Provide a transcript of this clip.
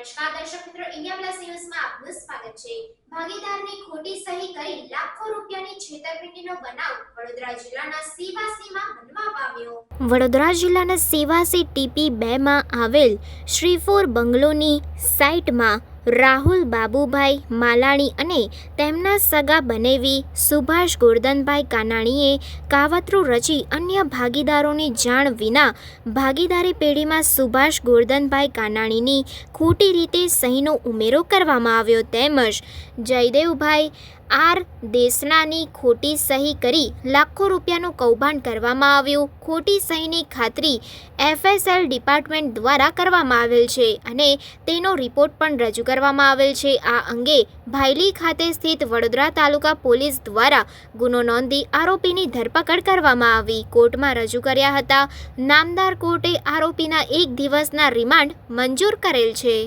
Plus ન્યૂઝમાં આપનું સ્વાગત છે. ભાગીદારની ખોટી સહી કરી લાખો રૂપિયાની છેતરપિંડીનો બનાવ વડોદરા જિલ્લાના સીવાસીમાં વડોદરા જિલ્લાના સેવાસી ટીપી બેમાં આવેલ શ્રીફોર બંગલોની સાઇટમાં રાહુલ બાબુભાઈ માલાણી અને તેમના સગા બનેવી સુભાષ ગોરધનભાઈ કાનાણીએ કાવતરું રચી અન્ય ભાગીદારોની જાણ વિના ભાગીદારી પેઢીમાં સુભાષ ગોરધનભાઈ કાનાણીની ખોટી રીતે સહીનો ઉમેરો કરવામાં આવ્યો તેમજ જયદેવભાઈ આર દેસનાની ખોટી સહી કરી લાખો રૂપિયાનું કૌભાંડ કરવામાં આવ્યું. ખોટી સહીની ખાતરી એફએસએલ ડિપાર્ટમેન્ટ દ્વારા કરવામાં આવેલ છે અને તેનો રિપોર્ટ પણ રજૂ કરવામાં આવેલ છે. આ અંગે ભાયલી ખાતે સ્થિત વડોદરા તાલુકા પોલીસ દ્વારા ગુનો નોંધી આરોપીની ધરપકડ કરવામાં આવી. કોર્ટમાં રજૂ કર્યા હતા. નામદાર કોર્ટે આરોપીના એક દિવસના રિમાન્ડ મંજૂર કરેલ છે.